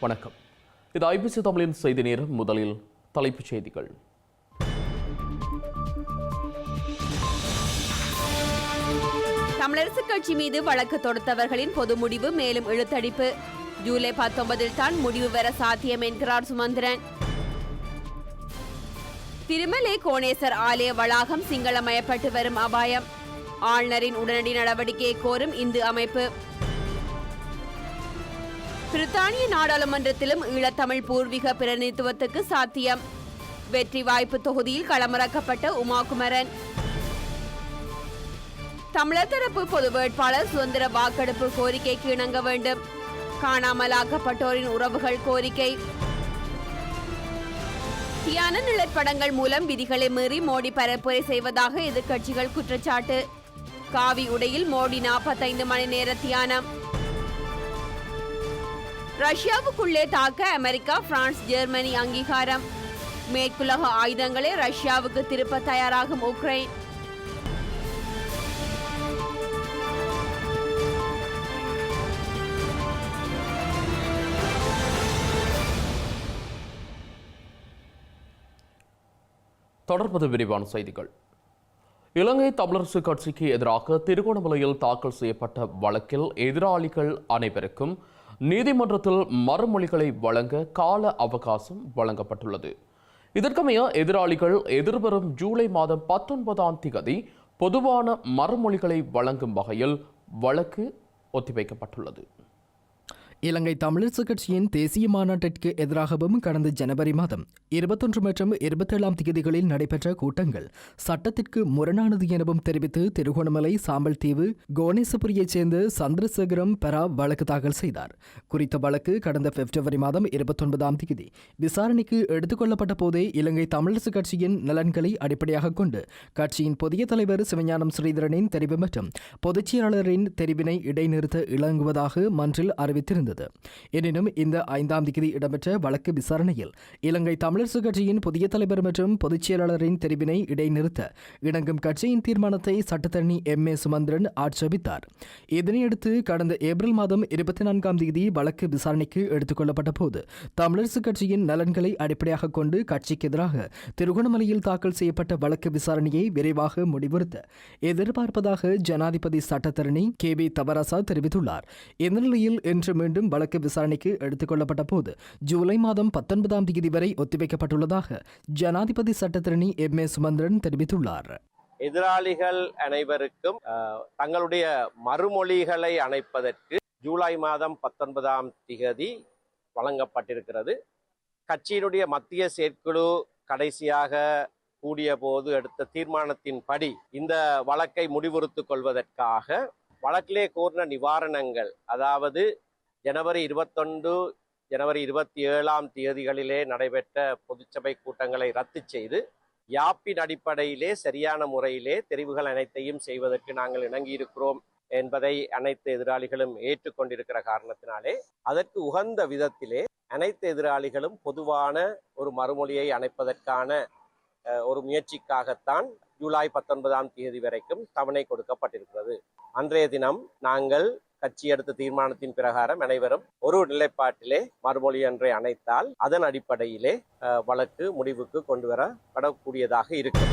வணக்கம். இது ஐபிசி தமிழின் செய்தி நேரம். முதலில் தலைப்புச் செய்திகள். தமிழரசுக் கட்சி மீது வழக்கு தொடுத்தவர்களின் பொது முடிவு மேலும் இழுத்தடிப்பு. ஜூலை பத்தொன்பதில் தான் முடிவு பெற சாத்தியம் என்கிறார் சுமந்திரன். திருமலை கோணேசர் ஆலய வளாகம் சிங்களமயப்பட்டு வரும் அபாயம். ஆளுநரின் உடனடி நடவடிக்கையை கோரும் இந்து அமைப்பு. பிரித்தானிய நாடாளுமன்றத்திலும் ஈழத்தமிழ் பூர்வீக பிரதிநிதித்துவத்துக்கு சாத்தியம். வெற்றி வாய்ப்பு தொகுதியில் களமிறக்கப்பட்ட உமாகுமரன். தமிழர் தரப்பு பொது வேட்பாளர் சுதந்திர வாக்கெடுப்பு கோரிக்கைக்கு இணங்க வேண்டும். காணாமலாக்கப்பட்டோரின் உறவுகள் கோரிக்கை. தியான நிழற்படங்கள் மூலம் விதிகளை மீறி மோடி பரப்புரை செய்வதாக எதிர்க்கட்சிகள் குற்றச்சாட்டு. காவி உடையில் மோடி நாற்பத்தைந்து மணி நேர தியானம். ரஷ்யாவுக்குள்ளே தாக்க அமெரிக்கா பிரான்ஸ் ஜெர்மனி அங்கீகாரம். மேற்குலக ஆயுதங்களை ரஷ்யாவுக்கு திருப்ப தயாராகும் உக்ரைன். தொடர்பது விரிவான செய்திகள். இலங்கை தமிழரசு கட்சிக்கு எதிராக திருகோணமலையில் தாக்கல் செய்யப்பட்ட வழக்கில் எதிராளிகள் அனைவருக்கும் நீதிமன்றத்தில் மறுமொழிகளை வழங்க கால அவகாசம் வழங்கப்பட்டுள்ளது. இதற்கமைய எதிராளிகள் எதிர்வரும் ஜூலை மாதம் பத்தொன்பதாம் திகதி பொதுவான மறுமொழிகளை வழங்கும் வகையில் வழக்கு ஒத்திவைக்கப்பட்டுள்ளது. இலங்கை தமிழரசு கட்சியின் தேசிய மாநாட்டிற்கு எதிராகவும் கடந்த ஜனவரி மாதம் இருபத்தொன்று மற்றும் இருபத்தேழாம் தேதிகளில் நடைபெற்ற கூட்டங்கள் சட்டத்திற்கு முரணானது எனவும் தெரிவித்து திருகோணமலை சாம்பல் தீவு கோணேசபுரியைச் சேர்ந்த சந்திரசேகரம் பெரா வழக்கு தாக்கல் செய்தார். குறித்த வழக்கு கடந்த பிப்ரவரி மாதம் இருபத்தொன்பதாம் தேதி. விசாரணைக்கு எடுத்துக்கொள்ளப்பட்ட போதே இலங்கை தமிழரசு கட்சியின் நலன்களை அடிப்படையாக கொண்டு கட்சியின் புதிய தலைவர் சிவஞானம் ஸ்ரீதரனின் தெரிவு மற்றும் பொதுச் செயலாளரின் தெரிவினை இடைநிறுத்த இணங்குவதாக மன்றில் இருந்தது. எனினும் இந்த ஐந்தாம் தேதி இடம்பெற்ற வழக்கு விசாரணையில் இலங்கை தமிழரசு கட்சியின் புதிய தலைவர் மற்றும் பொதுச் செயலாளரின் தெரிவினை இடைநிறுத்த இணங்கும் கட்சியின் தீர்மானத்தை சட்டத்தரணி எம். ஏ. சுமந்திரன் ஆட்சேபித்தார். இதனையடுத்து கடந்த ஏப்ரல் மாதம் இருபத்தி நான்காம் தேதி வழக்கு விசாரணைக்கு எடுத்துக் கொள்ளப்பட்ட போது தமிழரசு கட்சியின் நலன்களை அடிப்படையாக கொண்டு கட்சிக்கு எதிராக திருகோணமலையில் தாக்கல் செய்யப்பட்ட வழக்கு விசாரணையை விரைவாக முடிவுறுத்த எதிர்பார்ப்பதாக ஜனாதிபதி சட்டத்தரணி கே. பி தவராசா தெரிவித்துள்ளார். இந்நிலையில் இன்று மீண்டும் வழக்கு விசாரணைக்கு எடுத்துக்கொள்ளப்பட்ட போது ஜூலை மாதம் பத்தொன்பதாம் தேதி வரை ஒத்திவைக்கப்பட்டுள்ளதாக ஜனாதிபதி சட்டத்திரணி எம் ஏ சுமந்திரன் தெரிவித்துள்ளார். எதிராளிகள் அனைவருக்கும் தங்களுடைய மறுமொழிகளை அணைப்பதற்கு ஜூலை மாதம் பத்தொன்பதாம் திகதி வழங்கப்பட்டிருக்கிறது. கட்சியினுடைய மத்திய செயற்குழு கடைசியாக கூடிய போது எடுத்த தீர்மானத்தின்படி இந்த வழக்கை முடிவுறுத்துக் கொள்வதற்காக வழக்கிலே கோர்ன நிவாரணங்கள் அதாவது ஜனவரி இருபத்தொன்று ஜனவரி இருபத்தி ஏழாம் தேதிகளிலே நடைபெற்ற பொதுச்சபை கூட்டங்களை ரத்து செய்து யாப்பின் அடிப்படையிலே சரியான முறையிலே தெரிவுகள் அனைத்தையும் செய்வதற்கு நாங்கள் இணங்கியிருக்கிறோம் என்பதை அனைத்து எதிராளிகளும் ஏற்றுக்கொண்டிருக்கிற காரணத்தினாலே அதற்கு உகந்த விதத்திலே அனைத்து எதிராளிகளும் பொதுவான ஒரு மறுமொழியை அணைப்பதற்கான ஒரு முயற்சிக்காகத்தான் ஜூலை பத்தொன்பதாம் தேதி வரைக்கும் தவணை கொடுக்கப்பட்டிருக்கிறது. அன்றைய தினம் நாங்கள் கட்சி எடுத்த தீர்மானத்தின் பிரகாரம் அனைவரும் ஒரு நிலைப்பாட்டிலே மறுமொழி அன்றை அணைத்தால் அதன் அடிப்படையிலே வழக்கு முடிவுக்கு கொண்டு வரப்படக்கூடியதாக இருக்கும்.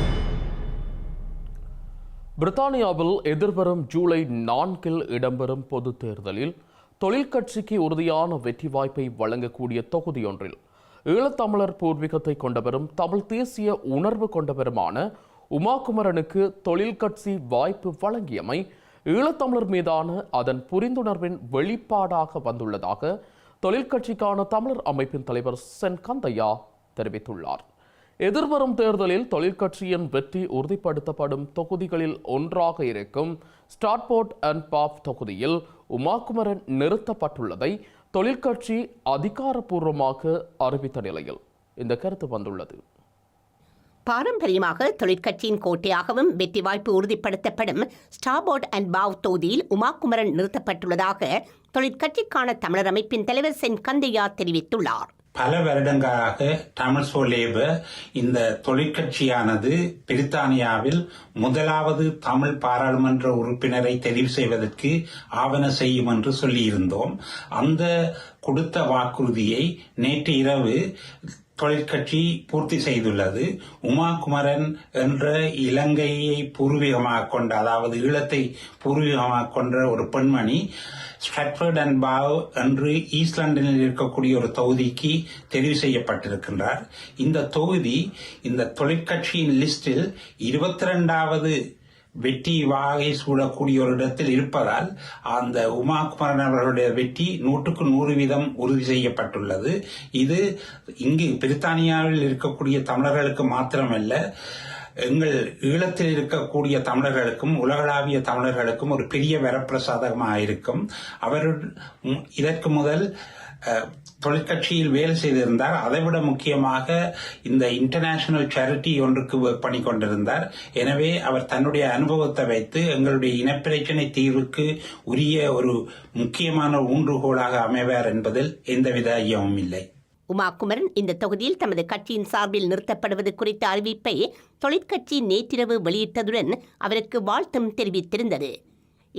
பிரித்தானியாவில் எதிர்வரும் ஜூலை நான்கில் இடம்பெறும் பொது தேர்தலில் தொழிற்கட்சிக்கு உறுதியான வெற்றி வாய்ப்பை வழங்கக்கூடிய தொகுதியொன்றில் ஈழத்தமிழர் பூர்வீகத்தை கொண்டவரும் தமிழ் தேசிய உணர்வு கொண்டவருமான உமாகுமரனுக்கு தொழிற்கட்சி வாய்ப்பு வழங்கியமை ஈழத்தமிழர் மீதான அதன் புரிந்துணர்வின் வெளிப்பாடாக வந்துள்ளதாக தொழிற்கட்சிக்கான தமிழர் அமைப்பின் தலைவர் சென் கந்தையா தெரிவித்துள்ளார். எதிர்வரும் தேர்தலில் தொழிற்கட்சியின் வெற்றி உறுதிப்படுத்தப்படும் தொகுதிகளில் ஒன்றாக இருக்கும் ஸ்டார்போர்ட் அண்ட் பாப் தொகுதியில் உமாகுமரன் நிறுத்தப்பட்டுள்ளதை தொழிற்கட்சி அதிகாரப்பூர்வமாக அறிவித்த நிலையில் இந்த கருத்து வந்துள்ளது. பாரம்பரியமாக தொழிற்கட்சியின் கோட்டையாகவும் வெற்றி வாய்ப்பு உறுதிப்படுத்தப்படும் ஸ்டாபோர்ட் அண்ட் பாவ் தொகுதியில் உமாகுமரன் நிறுத்தப்பட்டுள்ளதாக தொழிற்கட்சிக்கான தமிழர் அமைப்பின் தலைவர் சென் கந்தையா தெரிவித்துள்ளார். பல வருடங்களாக தமிழ் for இந்த தொழிற்கட்சியானது பிரித்தானியாவில் முதலாவது தமிழ் பாராளுமன்ற உறுப்பினரை தெரிவு செய்வதற்கு ஆவண செய்யும் என்று சொல்லியிருந்தோம். அந்த கொடுத்த வாக்குறுதியை நேற்று இரவு தொழிற்கட்சி பூர்த்தி செய்துள்ளது. உமா குமரன் என்ற இலங்கையை பூர்வீகமாக கொண்ட அதாவது ஈழத்தை பூர்வீகமாக கொண்ட ஒரு பெண்மணி ஸ்ட்ரட்ஃபர்ட் அண்ட் பாவ் என்று ஈஸ்லாண்டில் இருக்கக்கூடிய ஒரு தொகுதிக்கு தெரிவு செய்யப்பட்டிருக்கின்றார். இந்த தொகுதி இந்த தொழிற்கட்சியின் லிஸ்டில் இருபத்தி ரெண்டாவது வெற்றி வாகை சூடக்கூடிய ஒரு இடத்தில் இருப்பதால் அந்த உமா குமரன் அவர்களுடைய வெற்றி நூற்றுக்கு நூறு வீதம் உறுதி செய்யப்பட்டுள்ளது. இது இங்கு பிரித்தானியாவில் இருக்கக்கூடிய தமிழர்களுக்கு மாத்திரமல்ல எங்கள் ஈழத்தில் இருக்கக்கூடிய தமிழர்களுக்கும் உலகளாவிய தமிழர்களுக்கும் ஒரு பெரிய வரப்பிரசாதமாக இருக்கும் அவர் இதற்கு முதல் தொழிற்கட்சியில் வேலை செய்திருந்தார். அதைவிட முக்கியமாக இந்த இன்டர்நேஷனல் சேரிட்டி ஒன்றுக்கு பணி கொண்டிருந்தார். எனவே அவர் தன்னுடைய அனுபவத்தை வைத்து எங்களுடைய இனப்பிரச்சனை தீர்வுக்கு உரிய ஒரு முக்கியமான ஊன்றுகோலாக அமைவார் என்பதில் எந்தவித ஐயமும் இல்லை. உமா குமரன் இந்த தொகுதியில் தமது கட்சியின் சார்பில் நிறுத்தப்படுவது குறித்த அறிவிப்பை தொழிற்கட்சி நேற்றிரவு வெளியிட்டதுடன் அவருக்கு வாழ்த்தும் தெரிவித்திருந்தது.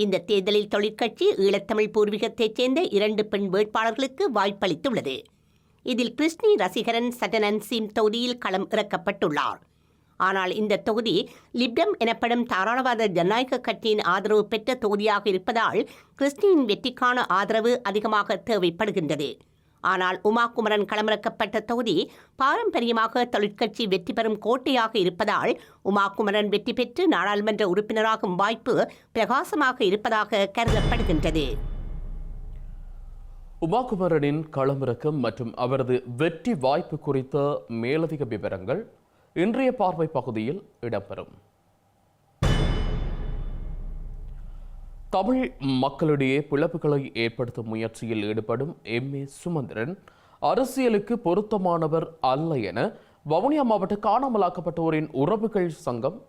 இந்த தேர்தலில் தொழிற்கட்சி ஈழத்தமிழ் பூர்வீகத்தைச் சேர்ந்த இரண்டு பெண் வேட்பாளர்களுக்கு வாய்ப்பளித்துள்ளது. இதில் கிருஷ்ணி ரசிகரன் சட்டனன்சீம் தொகுதியில் களம் இறக்கப்பட்டுள்ளார். ஆனால் இந்த தொகுதி லிப்டம் எனப்படும் தாராளவாத ஜனநாயக கட்சியின் ஆதரவு பெற்ற தொகுதியாக இருப்பதால் கிறிஸ்டியின் வெற்றிக்கான ஆதரவு அதிகமாக தேவைப்படுகின்றது. ஆனால் உமா குமரன் களமிறக்கப்பட்ட தொகுதி பாரம்பரியமாக தொழிற்கட்சி வெற்றி பெறும் கோட்டையாக இருப்பதால் உமா குமரன் வெற்றி பெற்று நாடாளுமன்ற உறுப்பினராகும் வாய்ப்பு பிரகாசமாக இருப்பதாக கருதப்படுகின்றது. உமாகுமரனின் களமிறக்கம் மற்றும் அவரது வெற்றி வாய்ப்பு குறித்த மேலதிக விவரங்கள் இன்றைய பார்வை பகுதியில் இடம்பெறும். தமிழ் மக்களிடையே பிளப்புகளை ஏற்படுத்தும் முயற்சியில் ஈடுபடும் எம். ஏ. சுமந்திரன் அரசியலுக்கு பொருத்தமானவர் அல்ல என வவுனியா மாவட்ட காணாமலாக்கப்பட்டோரின் உறவுகள் சங்கம்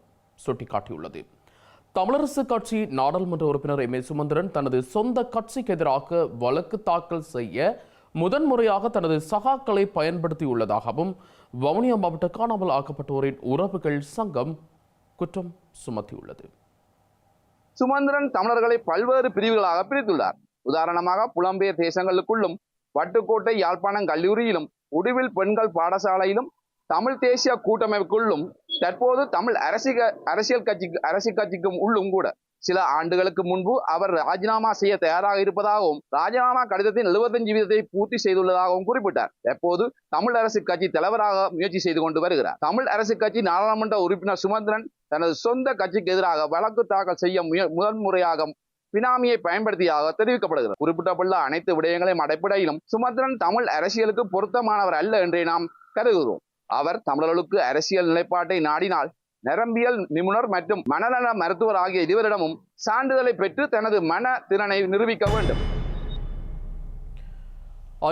சுட்டிக்காட்டியுள்ளது. தமிழரசு கட்சி நாடாளுமன்ற உறுப்பினர் எம். ஏ. சுமந்திரன் தனது சொந்த கட்சிக்கு எதிராக வழக்கு தாக்கல் செய்ய முதன்முறையாக தனது சகாக்களை பயன்படுத்தியுள்ளதாகவும் வவுனியா மாவட்ட காணாமல் ஆக்கப்பட்டோரின் உறவுகள் சங்கம் குற்றம் சுமத்தியுள்ளது. சுமந்திரன் தமிழர்களை பல்வேறு பிரிவுகளாக பிரித்துள்ளார். உதாரணமாக புலம்பெயர் தேசங்களுக்குள்ளும் வட்டுக்கோட்டை யாழ்ப்பாணம் கல்லூரியிலும் உடுவில் பெண்கள் பாடசாலையிலும் தமிழ் தேசிய கூட்டமைப்புக்குள்ளும் தற்போது தமிழ் அரசிக அரசியல் கட்சிக்கு அரசியல் கட்சிக்கும் உள்ளும் கூட. சில ஆண்டுகளுக்கு முன்பு அவர் ராஜினாமா செய்ய தயாராக இருப்பதாகவும் ராஜினாமா கடிதத்தின் 75 வீதத்தை பூர்த்தி செய்துள்ளதாகவும் குறிப்பிட்டார். தற்போது தமிழ் அரசு கட்சி தலைவராக முயற்சி செய்து கொண்டு வருகிறார். தமிழ் அரசு கட்சி நாடாளுமன்ற உறுப்பினர் சுமந்திரன் தனது சொந்த கட்சிக்கு எதிராக வழக்கு தாக்கல் செய்ய முதன்முறையாக பினாமியை பயன்படுத்தியதாக தெரிவிக்கப்படுகிறது. குறிப்பிட்டுள்ள அனைத்து விடயங்களையும் அடிப்படையிலும் சுமந்திரன் தமிழ் அரசியலுக்கு பொருத்தமானவர் அல்ல என்றே நாம் கருதுகிறோம். அவர் தமிழர்களுக்கு அரசியல் நிலைப்பாட்டை நாடினால் நரம்பியல் நிபுணர் மற்றும் மனநல மருத்துவர் ஆகிய இருவரிடமும் சான்றிதழை பெற்று தனது மன திறனை நிரூபிக்க வேண்டும்.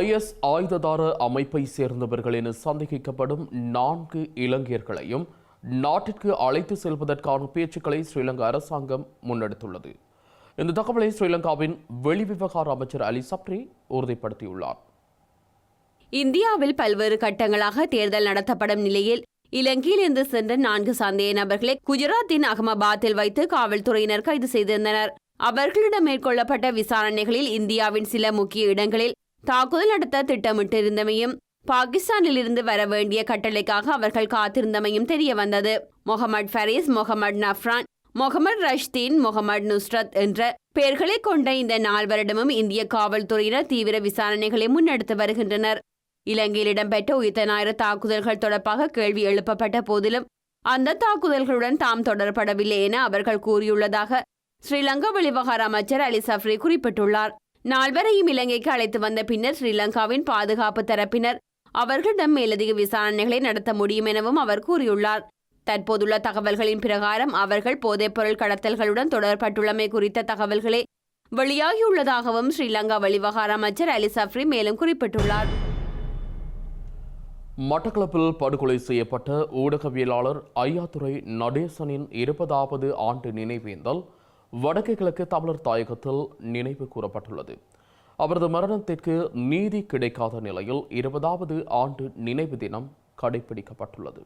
ஐஎஸ் ஆயுததார அமைப்பை சேர்ந்தவர்கள் என சந்தேகிக்கப்படும் நான்கு இலங்கையர்களையும் நாட்டிற்கு அழைத்து செல்வதற்கான பேச்சுக்களை ஸ்ரீலங்கா அரசாங்கம் முன்னெடுத்துள்ளது. இந்த தகவலை ஸ்ரீலங்காவின் வெளிவிவகார அமைச்சர் அலி சப்ரி உறுதிப்படுத்தியுள்ளார். இந்தியாவில் பல்வேறு கட்டங்களாக தேர்தல் நடத்தப்படும் நிலையில் இலங்கையில் இருந்து சென்ற நான்கு சந்தேக நபர்களை குஜராத்தின் அகமபாத்தில் வைத்து காவல்துறையினர் கைது செய்திருந்தனர். அவர்களிடம் மேற்கொள்ளப்பட்ட விசாரணைகளில் இந்தியாவின் சில முக்கிய இடங்களில் தாக்குதல் நடத்த திட்டமிட்டிருந்தமையும் பாகிஸ்தானில் இருந்து வர வேண்டிய கட்டளைக்காக அவர்கள் காத்திருந்தமையும் தெரிய வந்தது. முகமது ஃபரீஸ் முகமது நஃப்ரான் முகமது ரஷ்தீன் முகமது நுஸ்ரத் என்ற பெயர்களை கொண்ட இந்த நால்வரிடமும் இந்திய காவல்துறையினர் தீவிர விசாரணைகளை முன்னெடுத்து வருகின்றனர். இலங்கையில் இடம்பெற்ற உயிர்த்த ஞாயிறு தாக்குதல்கள் தொடர்பாக கேள்வி எழுப்பப்பட்ட போதிலும் அந்த தாக்குதல்களுடன் தாம் தொடர்படவில்லை என அவர்கள் கூறியுள்ளதாக ஸ்ரீலங்கா வெளிவகார அமைச்சர் அலி சஃப்ரி குறிப்பிட்டுள்ளார். நால்வரையும் இலங்கைக்கு அழைத்து வந்த பின்னர் ஸ்ரீலங்காவின் பாதுகாப்பு தரப்பினர் அவர்களிடம் மேலதிக விசாரணைகளை நடத்த முடியும் எனவும் அவர் கூறியுள்ளார். தற்போதுள்ள தகவல்களின் பிரகாரம் அவர்கள் போதைப்பொருள் கடத்தல்களுடன் தொடர்பட்டுள்ளமை குறித்த தகவல்களே வெளியாகியுள்ளதாகவும் ஸ்ரீலங்கா வெளிவகார அமைச்சர் அலி சஃப்ரி மேலும் குறிப்பிட்டுள்ளார். மட்டக்களப்பில் படுகொலை செய்யப்பட்ட ஊடகவியலாளர் ஐயாத்துறை நடேசனின் இருபதாவது ஆண்டு நினைவேந்தல் வடக்கு கிழக்கு தமிழர் தாயகத்தில் நினைவு கூறப்பட்டுள்ளது. அவரது மரணத்திற்கு நீதி கிடைக்காத நிலையில் இருபதாவது ஆண்டு நினைவு தினம் கடைபிடிக்கப்பட்டுள்ளது.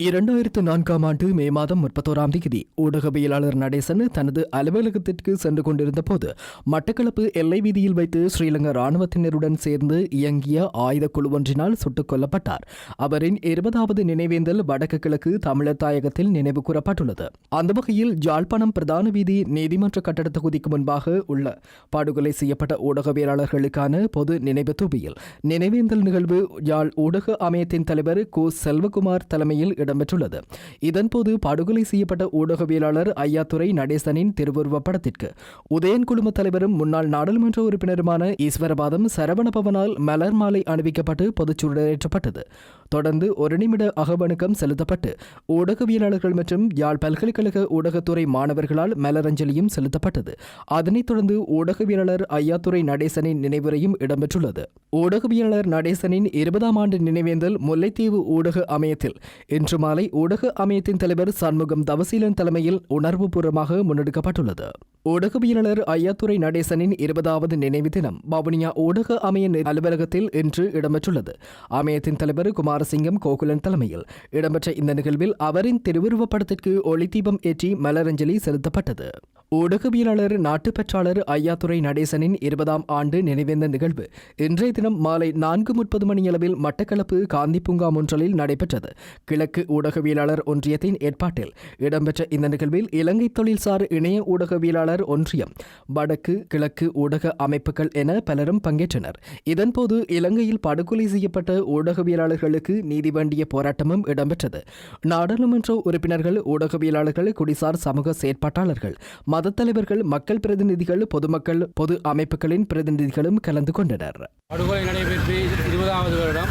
இரண்டாயிரத்து நான்காம் ஆண்டு மே மாதம் முப்பத்தோராம் தேதி ஊடகவியலாளர் நடேசன் தனது அலுவலகத்திற்கு சென்று கொண்டிருந்த போது மட்டக்களப்பு எல்லை வீதியில் வைத்து ஸ்ரீலங்கா ராணுவத்தினருடன் சேர்ந்து இயங்கிய ஆயுத குழுவொன்றினால் சுட்டுக் கொல்லப்பட்டார். அவரின் இருபதாவது நினைவேந்தல் வடக்கு கிழக்கு தமிழர் தாயகத்தில் நினைவு கூறப்பட்டுள்ளது. அந்த வகையில் ஜாழ்ப்பாணம் பிரதான வீதி நீதிமன்ற கட்டட தொகுதிக்கு முன்பாக உள்ள படுகொலை செய்யப்பட்ட ஊடகவியலாளர்களுக்கான பொது நினைவு தூபியில் நினைவேந்தல் நிகழ்வு யாழ் ஊடக அமையத்தின் தலைவர் கு செல்வகுமார் தலைமையில் இடம்பெற்றுள்ளது. இதன்போது படுகொலை செய்யப்பட்ட ஊடகவியலாளர் ஐயாத்துறை நடேசனின் திருவுருவப் படத்திற்கு உதயன் குழும தலைவரும் முன்னாள் நாடாளுமன்ற உறுப்பினருமான ஈஸ்வரபாதம் சரவணபவனால் மலர் மாலை அணிவிக்கப்பட்டு பொதுச்சூடரேற்றப்பட்டது. தொடர்ந்து ஒரு நிமிட அகவணக்கம் செலுத்தப்பட்டு ஊடகவியலாளர்கள் மற்றும் யாழ் பல்கலைக்கழக ஊடகத்துறை மாணவர்களால் மலரஞ்சலியும் செலுத்தப்பட்டது. அதனைத் தொடர்ந்து ஊடகவியலாளர் ஐயாத்துறை நடேசனின் நினைவுரையும் இடம்பெற்றுள்ளது. ஊடகவியலாளர் நடேசனின் இருபதாம் ஆண்டு நினைவேந்தல் முல்லைத்தீவு ஊடக அமையத்தில் இன்று மாலை ஊடக அமையத்தின் தலைவர் சண்முகம் தவசீலன் தலைமையில் உணர்வுபூர்வமாக முன்னெடுக்கப்பட்டுள்ளது. ஊடகவியலாளர் ஐயாத்துறை நடேசனின் இருபதாவது நினைவு தினம் வவுனியா ஊடக அமைய அலுவலகத்தில் இன்று இடம்பெற்றுள்ளது. அமையத்தின் தலைவர் குமாரசிங்கம் கோகுலன் தலைமையில் இடம்பெற்ற இந்த நிகழ்வில் அவரின் திருவுருவப்படத்திற்கு ஒளிதீபம் ஏற்றி மலரஞ்சலி செலுத்தப்பட்டது. ஊடகவியலாளர் நாட்டுப்பற்றாளர் ஐயாத்துறை நடேசனின் இருபதாம் ஆண்டு நினைவேந்த நிகழ்வு இன்றைய தினம் மாலை நான்கு முப்பது மணியளவில் மட்டக்களப்பு காந்தி பூங்கா ஒன்றலில் நடைபெற்றது. கிழக்கு ஊடகவியலாளர் ஒன்றியத்தின் ஏற்பாட்டில் இடம்பெற்ற இந்த நிகழ்வில் இலங்கை தொழில்சார் இணைய ஊடகவியலாளர் ஒன்றியம் வடக்கு கிழக்கு ஊடக அமைப்புகள் என பலரும் பங்கேற்றனர். இதன்போது இலங்கையில் படுகொலை செய்யப்பட்ட ஊடகவியலாளர்களுக்கு நீதி வேண்டிய போராட்டமும் இடம்பெற்றது. நாடாளுமன்ற உறுப்பினர்கள் ஊடகவியலாளர்கள் குடிசார் சமூக செயற்பாட்டாளர்கள் மதத் தலைவர்கள் மக்கள் பிரதிநிதிகள் பொதுமக்கள் பொது அமைப்புகளின் பிரதிநிதிகளும் கலந்து கொண்டனர். படுகொலை நடைபெற்று இருபதாவது வருடம்.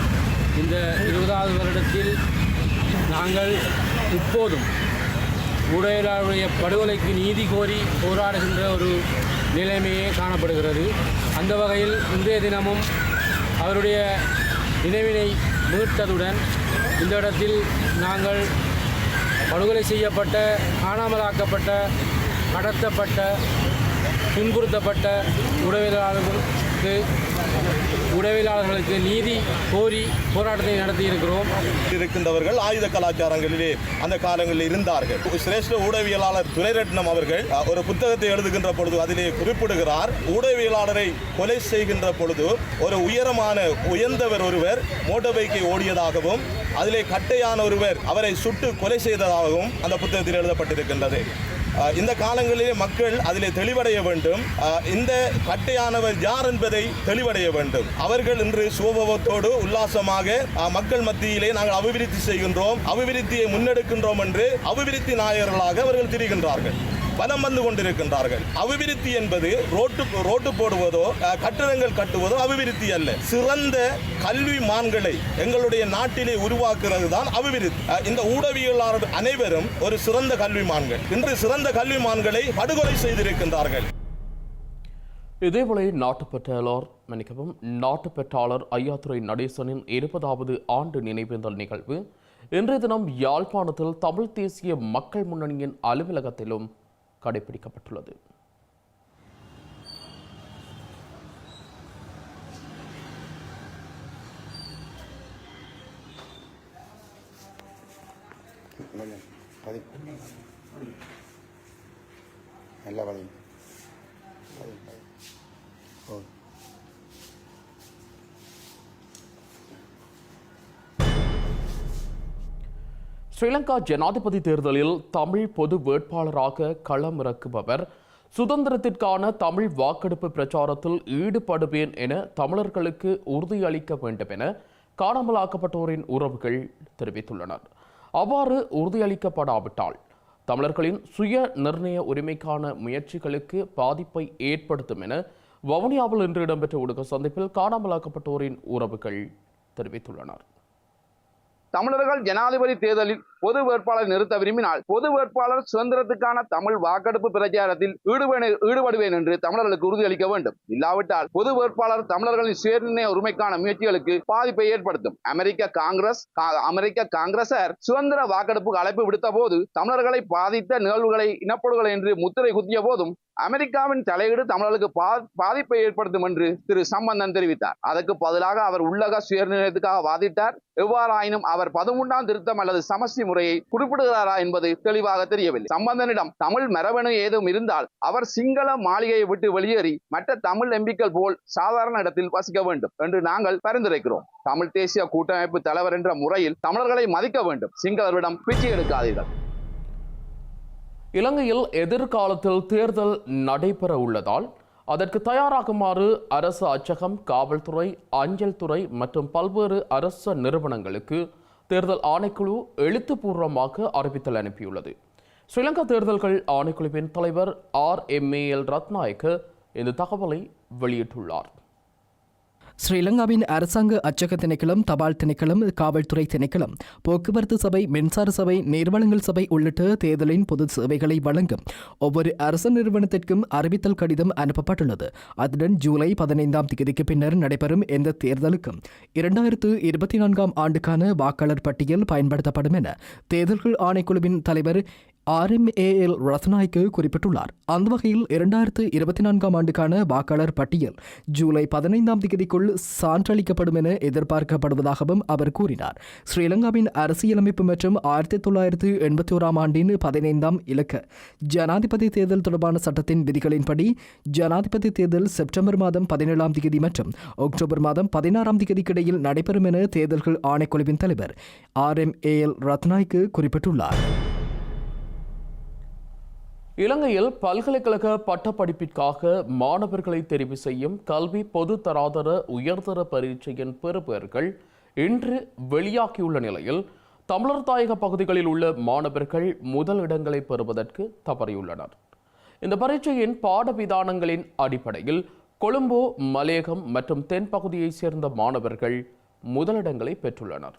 இந்த இருபதாவது வருடத்தில் நாங்கள் இப்போதும் ஊடகங்களுடைய படுகொலைக்கு நீதி கோரி போராடுகின்ற ஒரு நிலைமையே காணப்படுகிறது. அந்த வகையில் இன்றைய தினமும் அவருடைய நினைவினை மீட்டதுடன் இந்த இடத்தில் நாங்கள் படுகொலை செய்யப்பட்ட காணாமலாக்கப்பட்ட கடத்தப்பட்ட துன்புறுத்தப்பட்ட உடவியலாளர்களுக்கு உடவியலாளர்களுக்கு நீதி கோரி போராட்டத்தை நடத்தியிருக்கிறோம். இருக்கின்றவர்கள் ஆயுத கலாச்சாரங்களிலே அந்த காலங்களில் இருந்தார்கள். சிரேஷ்ட ஊடகவியலாளர் துரைரட்னம் அவர்கள் ஒரு புத்தகத்தை எழுதுகின்ற பொழுது அதிலே குறிப்பிடுகிறார் ஊடகவியலாளரை கொலை செய்கின்ற பொழுது ஒரு உயரமான உயர்ந்தவர் ஒருவர் மோட்டார் பைக்கை ஓடியதாகவும் அதிலே கட்டையான ஒருவர் அவரை சுட்டு கொலை செய்ததாகவும் அந்த புத்தகத்தில் எழுதப்பட்டிருக்கின்றது. இந்த காலங்களிலே மக்கள் அதிலே தெளிவடைய வேண்டும். இந்த கட்டையானவர் யார் என்பதை தெளிவடைய வேண்டும். அவர்கள் இன்று சுபபத்தோடு உல்லாசமாக மக்கள் மத்தியிலே நாங்கள் அபிவிருத்தி செய்கின்றோம். அபிவிருத்தியை முன்னெடுக்கின்றோம் என்று அபிவிருத்தி நாயகர்களாக அவர்கள் திரிகின்றார்கள். வலம் வந்து கொண்டிருக்கின்றார்கள். அபிவிருத்தி என்பது ரோட்டு ரோட்டு போடுவதோ கட்டடங்கள் கட்டுவதோ அபிவிருத்தி அல்ல. சிறந்த கல்வி மான்களை எங்களுடைய நாட்டிலே உருவாக்குறது தான் அபிவிருத்தி இந்த ஊடகவியலாளர் அனைவரும் ஒரு சிறந்த கல்விமான்கள் இன்று சிறந்த கல்விமான்களை படுகொலை செய்திருக்கின்றார்கள். இதேவேளை நாட்டுப்பற்றாளர் மன்னிக்கவும் நாட்டுப்பற்றாளர் ஐயாத்துறை நடேசனின் இருபதாவது ஆண்டு நினைவேந்தல் நிகழ்வு. இன்றைய தினம் யாழ்ப்பாணத்தில் தமிழ் தேசிய மக்கள் முன்னணியின் அலுவலகத்திலும் கடைபிடிக்கப்பட்டுள்ளது. எல்லா வளையும் ஸ்ரீலங்கா ஜனாதிபதி தேர்தலில் தமிழ் பொது வேட்பாளராக களமிறக்குபவர் சுதந்திரத்திற்கான தமிழ் வாக்கெடுப்பு பிரச்சாரத்தில் ஈடுபடுவேன் என தமிழர்களுக்கு உறுதியளிக்க வேண்டும் என காணாமலாக்கப்பட்டோரின் உறவுகள் தெரிவித்துள்ளனர். அவ்வாறு உறுதியளிக்கப்படாவிட்டால் தமிழர்களின் சுய நிர்ணய உரிமைக்கான முயற்சிகளுக்கு பாதிப்பை ஏற்படுத்தும் என வவுனியாவில் இன்று இடம்பெற்ற ஊடக சந்திப்பில் காணாமலாக்கப்பட்டோரின் உறவுகள் தெரிவித்துள்ளனர். தமிழர்கள் ஜனாதிபதி தேர்தலில் பொது வேட்பாளர் நிறுத்த விரும்பினால் பொது வேட்பாளர் சுதந்திரத்துக்கான தமிழ் வாக்கெடுப்பு பிரச்சாரத்தில் ஈடுபடுவேன் என்று தமிழர்களுக்கு உறுதியளிக்க வேண்டும். இல்லாவிட்டால் பொது வேட்பாளர் தமிழர்களின் சுயநிர்ணய உரிமைக்கான முயற்சிகளுக்கு பாதிப்பை ஏற்படுத்தும். அமெரிக்க காங்கிரஸ் அமெரிக்க காங்கிரசர் சுதந்திர வாக்கெடுப்புக்கு அழைப்பு விடுத்த போது தமிழர்களை பாதித்த நிகழ்வுகளை இனப்படுகொலை என்று முத்திரை குத்திய போதும் அமெரிக்காவின் தலையீடு தமிழர்களுக்கு பா- பாதிப்பை ஏற்படுத்தும் என்று திரு சம்பந்தன் தெரிவித்தார். அதற்கு பதிலாக அவர் உள்ளக சுயநிலையத்துக்காக வாதிட்டார். எவ்வாறாயினும் அவர் பதிமூன்றாம் திருத்தம் அல்லது சமஸ்தி முறையை குறிப்பிடுகிறாரா என்பது தெளிவாக தெரியவில்லை. சம்பந்தனிடம் தமிழ் மரபணு ஏதும் இருந்தால் அவர் சிங்கள மாளிகையை விட்டு வெளியேறி மற்ற தமிழ் எம்பிக்கள் போல் சாதாரண இடத்தில் வசிக்க வேண்டும் என்று நாங்கள் பரிந்துரைக்கிறோம். தமிழ் தேசிய கூட்டமைப்பு தலைவர் என்ற முறையில் தமிழர்களை மதிக்க வேண்டும். சிங்களரிடம் பிச்சை எடுக்காதீர்கள். இலங்கையில் எதிர்காலத்தில் தேர்தல் நடைபெற உள்ளதால் அதற்கு தயாராகுமாறு அரசு அச்சகம் காவல்துறை அஞ்சல் துறை மற்றும் பல்வேறு அரச நிறுவனங்களுக்கு தேர்தல் ஆணைக்குழு எழுத்துப்பூர்வமாக அறிவித்தல் அனுப்பியுள்ளது. ஸ்ரீலங்கா தேர்தல்கள் ஆணைக்குழுவின் தலைவர் ஆர் எம் ஏ எல் இந்த தகவலை வெளியிட்டுள்ளார். ஸ்ரீலங்காவின் அரசாங்க அச்சக திணைக்களம் தபால் திணைக்களம் காவல்துறை திணைக்களம் போக்குவரத்து சபை மின்சார சபை நீர்வளங்கள் சபை உள்ளிட்ட தேர்தலின் பொது சேவைகளை வழங்கும் ஒவ்வொரு அரசு நிறுவனத்திற்கும் அறிவித்தல் கடிதம் அனுப்பப்பட்டுள்ளது. அதுடன் ஜூலை பதினைந்தாம் தேதிக்கு பின்னர் நடைபெறும் எந்த தேர்தலுக்கும் இரண்டாயிரத்து இருபத்தி நான்காம் ஆண்டுக்கான வாக்காளர் பட்டியல் பயன்படுத்தப்படும் என தேர்தல்கள் ஆணைக்குழுவின் தலைவர் ஆர்எம்ஏஎல் ரத்நாய்க்கு குறிப்பிட்டுள்ளார். அந்த வகையில் இரண்டாயிரத்து இருபத்தி நான்காம் ஆண்டுக்கான வாக்காளர் பட்டியல் ஜூலை பதினைந்தாம் தேதிக்குள் சான்றளிக்கப்படும் என எதிர்பார்க்கப்படுவதாகவும் அவர் கூறினார். ஸ்ரீலங்காவின் அரசியலமைப்பு மற்றும் ஆயிரத்தி தொள்ளாயிரத்து எண்பத்தி ஓராம் ஆண்டின் பதினைந்தாம் இலக்க ஜனாதிபதி தேர்தல் தொடர்பான சட்டத்தின் விதிகளின்படி ஜனாதிபதி தேர்தல் செப்டம்பர் மாதம் பதினேழாம் தேதி மற்றும் அக்டோபர் மாதம் பதினாறாம் தேதிக்கிடையில் நடைபெறும் என தேர்தல்கள் ஆணைக்குழுவின் தலைவர் ஆர்எம்ஏஎல் ரத்நாய்க்கு குறிப்பிட்டுள்ளார். இலங்கையில் பல்கலைக்கழக பட்டப்படிப்பிற்காக மாணவர்களை தெரிவு செய்யும் கல்வி பொது தராதர உயர்தர பரீட்சையின் பெறுபேறுகள் இன்று வெளியாகியுள்ள நிலையில் தமிழர் தாயக பகுதிகளில் உள்ள மாணவர்கள் முதல் இடங்களை பெறுவதற்கு தவறியுள்ளனர். இந்த பரீட்சையின் பாடவிதானங்களின் அடிப்படையில் கொழும்பு மலையகம் மற்றும் தென்பகுதியைச் சேர்ந்த மாணவர்கள் முதலிடங்களை பெற்றுள்ளனர்.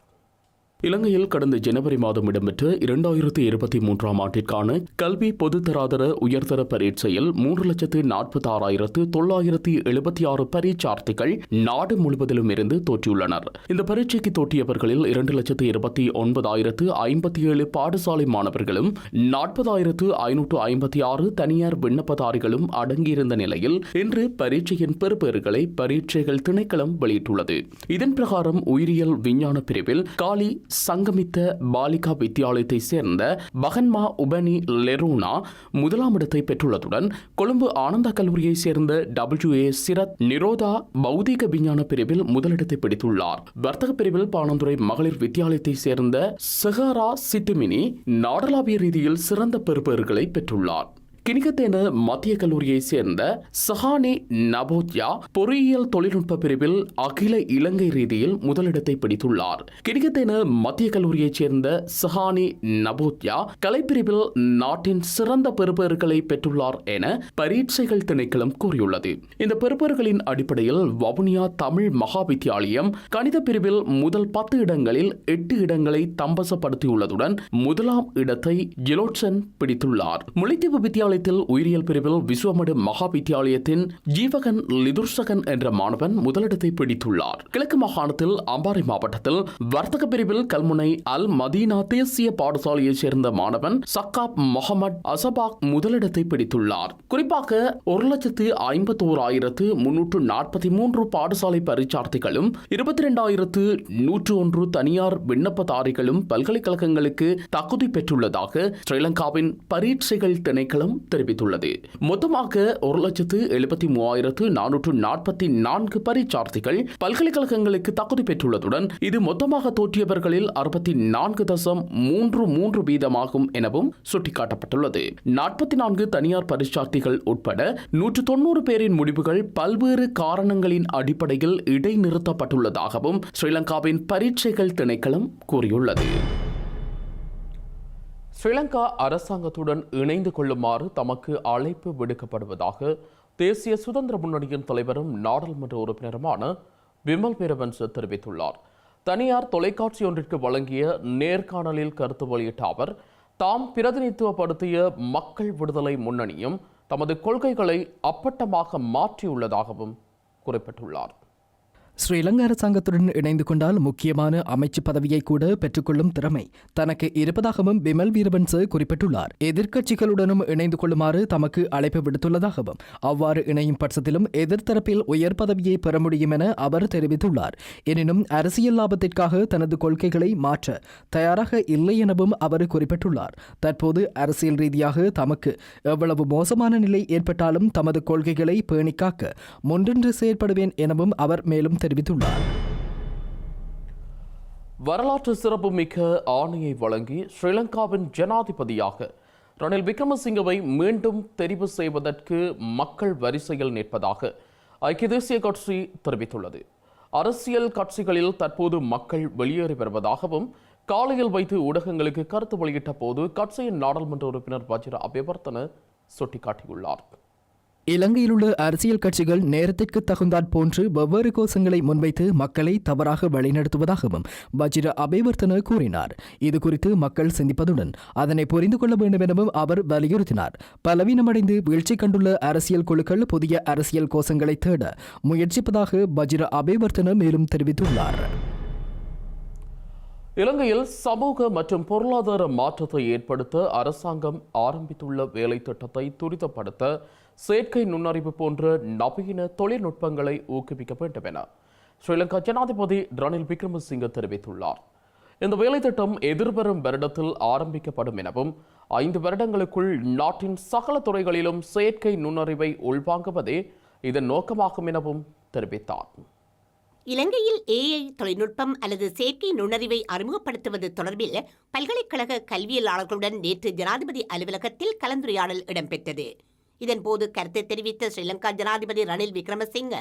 இலங்கையில் கடந்த ஜனவரி மாதம் இடம்பெற்ற இரண்டாயிரத்தி இருபத்தி மூன்றாம் ஆண்டிற்கான கல்வி பொதுத்தராதர உயர்தர பரீட்சையில் மூன்று லட்சத்து நாற்பத்தி ஆறாயிரத்து தொள்ளாயிரத்தி எழுபத்தி ஆறு பரீட்சார்த்திகள் நாடு முழுவதிலும் இருந்து தோற்றியுள்ளனர். இந்த பரீட்சைக்கு தோற்றியவர்களில் இரண்டு லட்சத்து இருபத்தி ஒன்பதாயிரத்து ஐம்பத்தி ஏழு பாடசாலை மாணவர்களும் நாற்பதாயிரத்து ஐநூற்று ஐம்பத்தி ஆறு தனியார் விண்ணப்பதாரிகளும் அடங்கியிருந்த நிலையில் இன்று பரீட்சையின் பெறுபேறுகளை பரீட்சைகள் திணைக்களம் வெளியிட்டுள்ளது. இதன் பிரகாரம் உயிரியல் விஞ்ஞான பிரிவில் காலி சங்கமித்த பாலிகா வித்தியாலயத்தை சேர்ந்த பகன்மா உபனி லெரூனா முதலாம் இடத்தை பெற்றுள்ளதுடன் கொழும்பு ஆனந்தா கல்லூரியைச் சேர்ந்த டபிள்யூ ஏ சிரத் நிரோதா பௌதீக விஞ்ஞான பிரிவில் முதலிடத்தை பிடித்துள்ளார். வர்த்தக பிரிவில் பானந்துறை மகளிர் வித்தியாலயத்தை சேர்ந்த செஹாரா சித்துமினி நாடளாவிய ரீதியில் சிறந்த பெறுபேறுகளை பெற்றுள்ளார். கிணிகத்தேன மத்திய கல்லூரியைச் சேர்ந்த சஹானி நபோத்யா பொறியியல் தொழில்நுட்ப பிரிவில் அகில இலங்கை ரீதியில் முதலிடத்தை பிடித்துள்ளார். கிணிகத்தேன மத்திய கல்லூரியைச் சேர்ந்த சஹானி நபோத்யா கலைப்பிரிவில் நாட்டின் சிறந்த பெறுபேறுகளை பெற்றுள்ளார் என பரீட்சைகள் திணைக்களம் கூறியுள்ளது. இந்த பெறுபேறுகளின் அடிப்படையில் வவுனியா தமிழ் மகாவித்யாலயம் கணித பிரிவில் முதல் பத்து இடங்களில் எட்டு இடங்களை தம்பசப்படுத்தியுள்ளதுடன் முதலாம் இடத்தை ஜெலோட்சன் பிடித்துள்ளார். முல்லைத்தீவு வித்தியாலயத்தில் உயிரியல் பிரிவில் விஸ்வமடு மகா வித்தியாலயத்தின் ஜீவகன் லிதுர்சகன் என்ற மாணவன் முதலிடத்தை பிடித்துள்ளார். கிழக்கு மாகாணத்தில் அம்பாறை மாவட்டத்தில் வர்த்தக பிரிவில் கல்முனை அல் மதீனா தேசிய பாடசாலையைச் சேர்ந்த மாணவன் சக்காப் முகமது அசபாக் முதலிடத்தை பிடித்துள்ளார். குறிப்பாக ஒரு லட்சத்து ஐம்பத்தோராயிரத்து முன்னூற்று நாற்பத்தி மூன்று பாடசாலை பரீட்சார்த்திகளும் இருபத்தி ரெண்டாயிரத்து நூற்று ஒன்று தனியார் விண்ணப்பதாரிகளும் பல்கலைக்கழகங்களுக்கு தகுதி பெற்றுள்ளதாக ஸ்ரீலங்காவின் பரீட்சைகள் திணைக்களம் தெரிவித்துள்ளது. மொத்தமாக ஒரு லட்சத்து எழுபத்தி மூவாயிரத்து நானூற்று நாற்பத்தி நான்கு பரீட்சார்த்திகள் பல்கலைக்கழகங்களுக்கு தகுதி பெற்றுள்ளதுடன் இது மொத்தமாக தோற்றியவர்களில் அறுபத்தி நான்கு தசம் மூன்று மூன்று வீதமாகும் எனவும் சுட்டிக்காட்டப்பட்டுள்ளது. நாற்பத்தி நான்கு தனியார் பரீட்சார்த்திகள் உட்பட நூற்று தொண்ணூறு பேரின் முடிவுகள் பல்வேறு காரணங்களின் அடிப்படையில் இடைநிறுத்தப்பட்டுள்ளதாகவும் ஸ்ரீலங்காவின் பரீட்சைகள் திணைக்களம் கூறியுள்ளது. ஸ்ரீலங்கா அரசாங்கத்துடன் இணைந்து கொள்ளுமாறு தமக்கு அழைப்பு விடுக்கப்படுவதாக தேசிய சுதந்திர முன்னணியின் தலைவரும் நாடாளுமன்ற உறுப்பினருமான விமல் வீரவன்ச தெரிவித்துள்ளார். தனியார் தொலைக்காட்சி ஒன்றிற்கு வழங்கிய நேர்காணலில் கருத்து வெளியிட்ட அவர் தாம் பிரதிநிதித்துவப்படுத்திய மக்கள் விடுதலை முன்னணியும் தமது கொள்கைகளை அப்பட்டமாக மாற்றியுள்ளதாகவும் குறிப்பிட்டுள்ளார். ஸ்ரீலங்கா அரசாங்கத்துடன் இணைந்து கொண்டால் முக்கியமான அமைச்சு பதவியை கூட பெற்றுக்கொள்ளும் திறமை தனக்கு இருப்பதாகவும் பிமல் வீரபன்ஸ் குறிப்பிட்டுள்ளார். எதிர்க்கட்சிகளுடனும் இணைந்து கொள்ளுமாறு தமக்கு அழைப்பு விடுத்துள்ளதாகவும் அவ்வாறு இணையும் பட்சத்திலும் எதிர்த்தரப்பில் உயர் பதவியை பெற முடியும் என அவர் தெரிவித்துள்ளார். எனினும் அரசியல் லாபத்திற்காக தனது கொள்கைகளை மாற்ற தயாராக இல்லை எனவும் அவர் குறிப்பிட்டுள்ளார். தற்போது அரசியல் ரீதியாக தமக்கு எவ்வளவு மோசமான நிலை ஏற்பட்டாலும் தமது கொள்கைகளை பேணிக்காக்க முன்றின்று செயற்படுவேன் எனவும் அவர் மேலும் தெரிவித்துள்ளார். வரலாற்று சிறப்புமிக்க ஆணையை வழங்கி ஸ்ரீலங்காவின் ஜனாதிபதியாக ரணில் விக்ரமசிங்கவை மீண்டும் தெரிவு செய்வதற்கு மக்கள் வரிசையில் நிற்பதாக ஐக்கிய தேசிய கட்சி தெரிவித்துள்ளது. அரசியல் கட்சிகளில் தற்போது மக்கள் வெளியேறி வருவதாகவும் காலையில் வைத்து ஊடகங்களுக்கு கருத்து வெளியிட்ட போது கட்சியின் நாடாளுமன்ற உறுப்பினர் வஜிர அபிவர்த்தன சுட்டிக்காட்டியுள்ளார். இலங்கையில் உள்ள அரசியல் கட்சிகள் நேரத்திற்கு தகுந்தாற் போன்று வெவ்வேறு கோஷங்களை முன்வைத்து மக்களை தவறாக வழிநடத்துவதாகவும் வஜிர அபேவர்த்தன கூறினார். இது குறித்து மக்கள் சிந்திப்பதுடன் அதனை புரிந்து கொள்ள வேண்டும் எனவும் அவர் வலியுறுத்தினார். பலவீனமடைந்து வீழ்ச்சி கண்டுள்ள அரசியல் குழுக்கள் புதிய அரசியல் கோஷங்களை தேட முயற்சிப்பதாக வஜிர அபேவர்த்தன மேலும் தெரிவித்துள்ளார். இலங்கையில் சமூக மற்றும் பொருளாதார மாற்றத்தை ஏற்படுத்த அரசாங்கம் ஆரம்பித்துள்ள வேலை திட்டத்தை துரிதப்படுத்த செயற்கை நுண்ணறிவு போன்ற நவீன தொழில்நுட்பங்களை ஊக்குவிக்க வேண்டும் என ஸ்ரீலங்கா ஜனாதிபதி ரணில் விக்ரமசிங்க தெரிவித்துள்ளார். இந்த வேலைத்திட்டம் எதிர்வரும் வருடத்தில் ஆரம்பிக்கப்படும் எனவும் ஐந்து வருடங்களுக்குள் நாட்டின் சகல துறைகளிலும் செயற்கை நுண்ணறிவை உள்வாங்குவதே இதன் நோக்கமாகும் எனவும் தெரிவித்தார். இலங்கையில் ஏஐ தொழில்நுட்பம் அல்லது செயற்கை நுண்ணறிவை அறிமுகப்படுத்துவது தொடர்பில் பல்கலைக்கழக கல்வியலாளர்களுடன் நேற்று ஜனாதிபதி அலுவலகத்தில் கலந்துரையாடல் இடம்பெற்றது. இதன்போது கருத்து தெரிவித்த ஸ்ரீலங்கா ஜனாதிபதி ரணில் விக்ரமசிங்க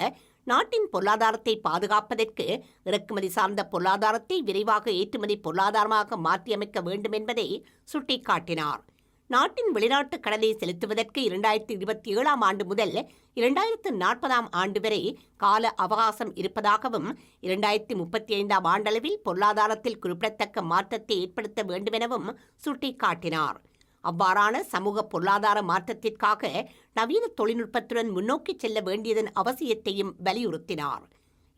நாட்டின் பொருளாதாரத்தை பாதுகாப்பதற்கு இறக்குமதி சார்ந்த பொருளாதாரத்தை விரைவாக ஏற்றுமதி பொருளாதாரமாக மாற்றியமைக்க வேண்டும் என்பதை சுட்டிக்காட்டினார். நாட்டின் வெளிநாட்டு கடனை செலுத்துவதற்கு இரண்டாயிரத்தி இருபத்தி ஏழாம் ஆண்டு முதல் இரண்டாயிரத்து நாற்பதாம் ஆண்டு வரை கால அவகாசம் இருப்பதாகவும் இரண்டாயிரத்தி முப்பத்தி ஐந்தாம் ஆண்டளவில் பொருளாதாரத்தில் குறிப்பிடத்தக்க மாற்றத்தை ஏற்படுத்த வேண்டுமெனவும் சுட்டிக்காட்டினார். அவ்வாறான சமூக பொருளாதார மாற்றத்திற்காக நவீன தொழில்நுட்பத்துடன் முன்னோக்கி செல்ல வேண்டியதன் அவசியத்தையும் வலியுறுத்தினார்.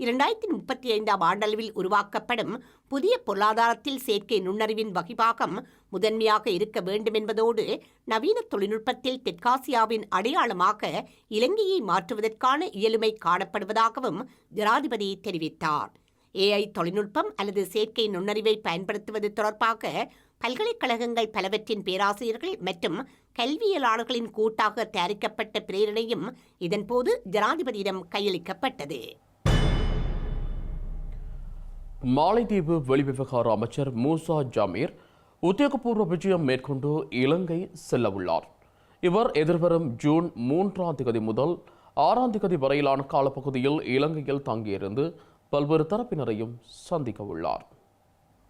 இரண்டாயிரத்தி முப்பத்தி ஐந்தாம் ஆண்டளவில் உருவாக்கப்படும் புதிய பொருளாதாரத்தில் செயற்கை நுண்ணறிவின் வகிபாகம் முதன்மையாக இருக்க வேண்டும் என்பதோடு நவீன தொழில்நுட்பத்தில் தெற்காசியாவின் அடையாளமாக இலங்கையை மாற்றுவதற்கான இயலுமை காணப்படுவதாகவும் ஜனாதிபதி தெரிவித்தார். ஏஐ தொழில்நுட்பம் அல்லது செயற்கை நுண்ணறிவை பயன்படுத்துவது தொடர்பாக பல்கலைக்கழகங்கள் பலவற்றின் பேராசிரியர்கள் மற்றும் கல்வியலாளர்களின் கூட்டாக தயாரிக்கப்பட்ட பிரேரணையும் இதன்போது ஜனாதிபதியிடம் கையளிக்கப்பட்டது. மாலைதீவு வெளிவிவகார அமைச்சர் மூசா ஜமீர் உத்தியோகபூர்வ விஜயம் மேற்கொண்டு இலங்கை செல்லவுள்ளார். இவர் எதிர்வரும் ஜூன் மூன்றாம் தேதி முதல் ஆறாம் தேதி வரையிலான காலப்பகுதியில் இலங்கையில் தங்கியிருந்து பல்வேறு தரப்பினரையும் சந்திக்க உள்ளார்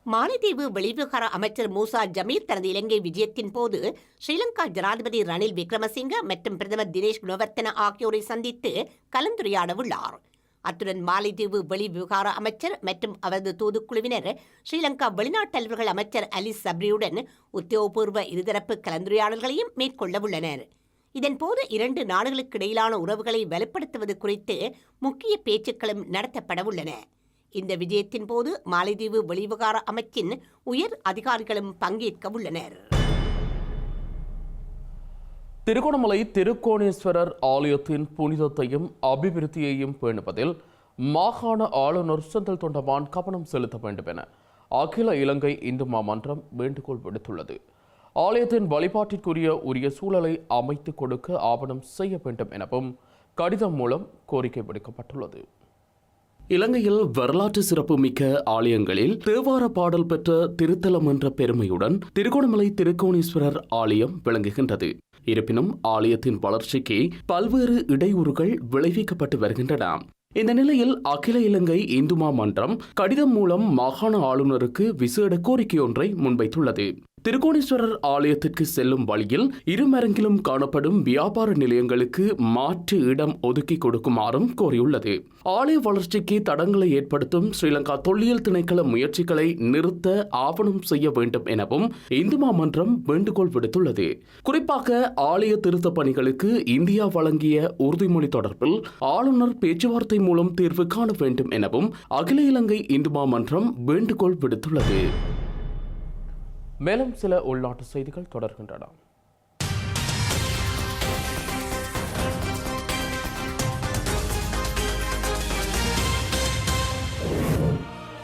மாலைதீவு வெளிவிவகார அமைச்சர் மூசா ஜமீர் தனது இலங்கை விஜயத்தின் போது ஸ்ரீலங்கா ஜனாதிபதி ரணில் விக்ரமசிங்க மற்றும் பிரதமர் தினேஷ் குணவர்த்தன ஆகியோரை சந்தித்து கலந்துரையாட உள்ளார் அத்துடன் மாலைதீவு வெளிவிவகார அமைச்சர் மற்றும் அவரது தூதுக்குழுவினர் ஸ்ரீலங்கா வெளிநாட்டு அமைச்சர் அலி சப்ரியுடன் உத்தியோகபூர்வ இருதரப்பு கலந்துரையாடல்களையும் மேற்கொள்ள உள்ளனர். இதன்போது இரண்டு நாடுகளுக்கு இடையிலான உறவுகளை வலுப்படுத்துவது குறித்து முக்கிய பேச்சுக்களும் நடத்தப்பட உள்ளன. இந்த விஜயத்தின் போது மாலைதீவு வெளிவிவகார அமைச்சின் உயர் அதிகாரிகளும் பங்கேற்க உள்ளனர். திருகோணமலை திருக்கோணேஸ்வரர் ஆலயத்தின் புனிதத்தையும் அபிவிருத்தியையும் பேணுவதில் மாகாண ஆளுநர் செந்தல் தொண்டமான் கவனம் செலுத்த வேண்டும் என அகில இலங்கை இந்து மாமன்றம் வேண்டுகோள் விடுத்துள்ளது. ஆலயத்தின் வழிபாட்டிற்குரிய உரிய சூழலை அமைத்துக் கொடுக்க ஆவணம் செய்ய வேண்டும் எனவும் கடிதம் மூலம் கோரிக்கை விடுக்கப்பட்டுள்ளது. இலங்கையில் வரலாற்று சிறப்புமிக்க ஆலயங்களில் தேவார பாடல் பெற்ற திருத்தலம் என்ற பெருமையுடன் திருகோணமலை திருக்கோணேஸ்வரர் ஆலயம் விளங்குகின்றது. இருப்பினும் ஆலயத்தின் வளர்ச்சிக்கு பல்வேறு இடையூறுகள் விளைவிக்கப்பட்டு வருகின்றன. இந்த நிலையில் அகில இலங்கை இந்துமா மன்றம் கடிதம் மூலம் மாகாண ஆளுநருக்கு விசேட கோரிக்கையொன்றை முன்வைத்துள்ளது. திருக்கோணேஸ்வரர் ஆலயத்திற்கு செல்லும் வழியில் இருமரங்கிலும் காணப்படும் வியாபார நிலையங்களுக்கு மாற்று இடம் ஒதுக்கி கொடுக்குமாறும் கோரியுள்ளது. ஆலய வளர்ச்சிக்கு தடங்களை ஏற்படுத்தும் ஸ்ரீலங்கா தொல்லியல் திணைக்கள முயற்சிகளை நிறுத்த ஆவணம் செய்ய வேண்டும் எனவும் இந்து மாமன்றம் வேண்டுகோள் விடுத்துள்ளது. குறிப்பாக ஆலய திருத்த பணிகளுக்கு இந்தியா வழங்கிய உறுதிமொழி தொடர்பில் ஆளுநர் பேச்சுவார்த்தை மூலம் தீர்வு காண வேண்டும் எனவும் அகில இலங்கை இந்து மாமன்றம் வேண்டுகோள் விடுத்துள்ளது. மேலும் சில உள்நாட்டு செய்திகள் தொடர்கின்றன.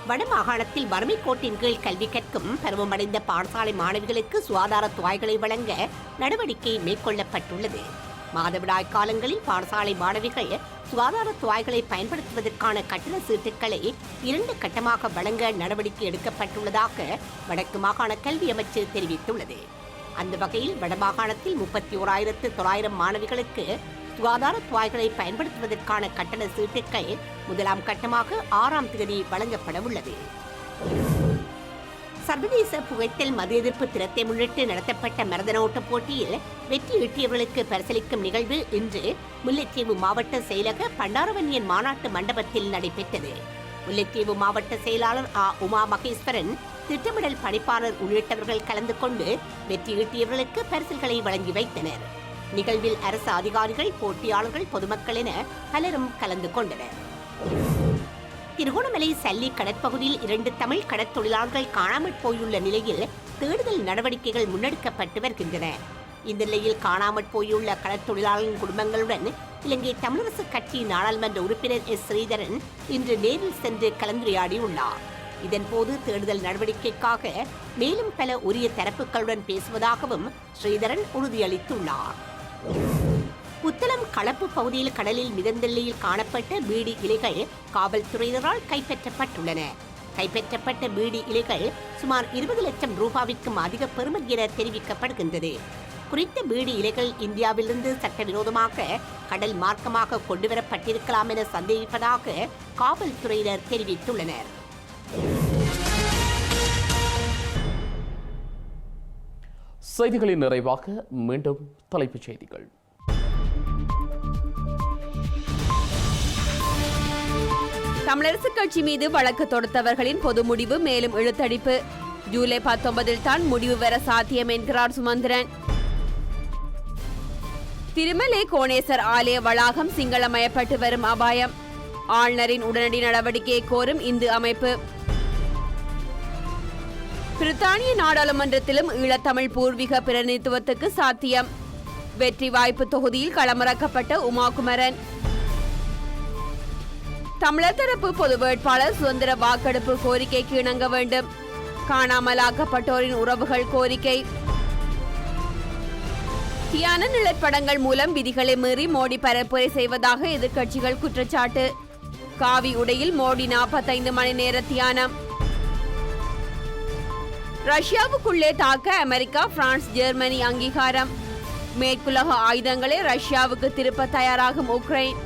வடமாகாணத்தில் வறுமை கோட்டின் கீழ் கல்வி கற்கும் பருவமடைந்த பாடசாலை மாணவிகளுக்கு சுகாதார துவாய்களை வழங்க நடவடிக்கை மேற்கொள்ளப்பட்டுள்ளது. மாதவிடாய் காலங்களில் பாடசாலை மாணவிகள் சுகாதார துவாய்களை பயன்படுத்துவதற்கான கட்டண சீட்டுகளை இரண்டு கட்டமாக வழங்க நடவடிக்கை எடுக்கப்பட்டுள்ளதாக வடக்கு மாகாண கல்வி அமைச்சு தெரிவித்துள்ளது. அந்த வகையில் வடமாகாணத்தில் முப்பத்தி ஓராயிரத்து தொள்ளாயிரம் மாணவிகளுக்கு சுகாதார துவாய்களை பயன்படுத்துவதற்கான கட்டண சீட்டுகள் முதலாம் கட்டமாக ஆறாம் தேதி வழங்கப்பட உள்ளது. சர்வதேச புகைத்தல் மது எதிர்ப்பு தினத்தை முன்னிட்டு நடத்தப்பட்ட மரதன ஓட்டப் போட்டியில் வெற்றி ஈட்டியவர்களுக்கு பரிசளிக்கும் நிகழ்வு இன்று முல்லைத்தீவு மாவட்ட செயலக பண்டாரவன்னியன் மாநாட்டு மண்டபத்தில் நடைபெற்றது. முல்லைத்தீவு மாவட்ட செயலாளர் ஆ. உமா மகேஸ்வரன் திட்டமிடல் பணிப்பாளர் உள்ளிட்டவர்கள் கலந்து கொண்டு வெற்றி ஈட்டியவர்களுக்கு பரிசில்களை வழங்கி வைத்தனர். நிகழ்வில் அரசு அதிகாரிகள் போட்டியாளர்கள் பொதுமக்கள் என பலரும் கலந்து கொண்டனர். திருகோணமலை சல்லி கடற்பகுதியில் இரண்டு தமிழ் கடற்தொழிலாளர்கள் காணாமல் போயுள்ள நிலையில் தேடுதல் நடவடிக்கைகள் முன்னெடுக்கப்பட்டு வருகின்றன. இந்த நிலையில் காணாமற் போயுள்ள கடற்தொழிலாளர்களின் குடும்பங்களுடன் இலங்கை தமிழரசு கட்சி நாடாளுமன்ற உறுப்பினர் எஸ். ஸ்ரீதரன் இன்று நேரில் சென்று கலந்துரையாடியுள்ளார். இதன்போது தேடுதல் நடவடிக்கைக்காக மேலும் பல உரிய தரப்புகளுடன் பேசுவதாகவும் ஸ்ரீதரன் உறுதியளித்துள்ளார். புத்தளம் களப்பு பகுதியில் கடலில் மிதந்தெல்லையில் காணப்பட்ட பீடி இலைகள் காவல்துறையினரால் கைப்பற்றப்பட்டுள்ளன. கைப்பற்றப்பட்ட பீடி இலைகள் சுமார் இருபது லட்சம் ரூபாவிற்கும் அதிக பெறுமதி என தெரிவிக்கப்படுகின்றது. குறித்த பீடி இலைகள் இந்தியாவிலிருந்து சட்டவிரோதமாக கடல் மார்க்கமாக கொண்டுவரப்பட்டிருக்கலாம் என சந்தேகிப்பதாக காவல்துறையினர் தெரிவித்துள்ளனர். செய்திகளின் நிறைவாக மீண்டும் தலைப்புச் செய்திகள். தமிழரசு கட்சி மீது வழக்கு தொடுத்தவர்களின் பொது முடிவு மேலும் இழுத்தடிப்பு. ஜூலை பத்தொன்பதில் தான் முடிவு பெற சாத்தியம் என்கிறார் சுமந்திரன். திருமலை கோணேசர் ஆலய வளாகம் சிங்களமயப்பட்டு வரும் அபாயம். ஆளுநரின் உடனடி நடவடிக்கையை கோரும் இந்து அமைப்பு. பிரித்தானிய நாடாளுமன்றத்திலும் ஈழத்தமிழ் பூர்வீக பிரதிநிதித்துவத்துக்கு சாத்தியம். வெற்றி வாய்ப்பு தொகுதியில் களமிறக்கப்பட்ட உமாகுமரன். தமிழர் தரப்பு பொது வேட்பாளர் சுதந்திர வாக்கெடுப்பு கோரிக்கைக்கு இணங்க வேண்டும். காணாமலாக்கப்பட்டோரின் உறவுகள் கோரிக்கை. தியான நிழற்படங்கள் மூலம் விதிகளை மீறி மோடி பரப்புரை செய்வதாக எதிர்க்கட்சிகள் குற்றச்சாட்டு. காவி உடையில் மோடி நாற்பத்தைந்து மணி நேர தியானம். ரஷ்யாவுக்குள்ளே தாக்க அமெரிக்கா பிரான்ஸ் ஜெர்மனி அங்கீகாரம். மேற்குலக ஆயுதங்களை ரஷ்யாவுக்கு திருப்ப தயாராகும் உக்ரைன்.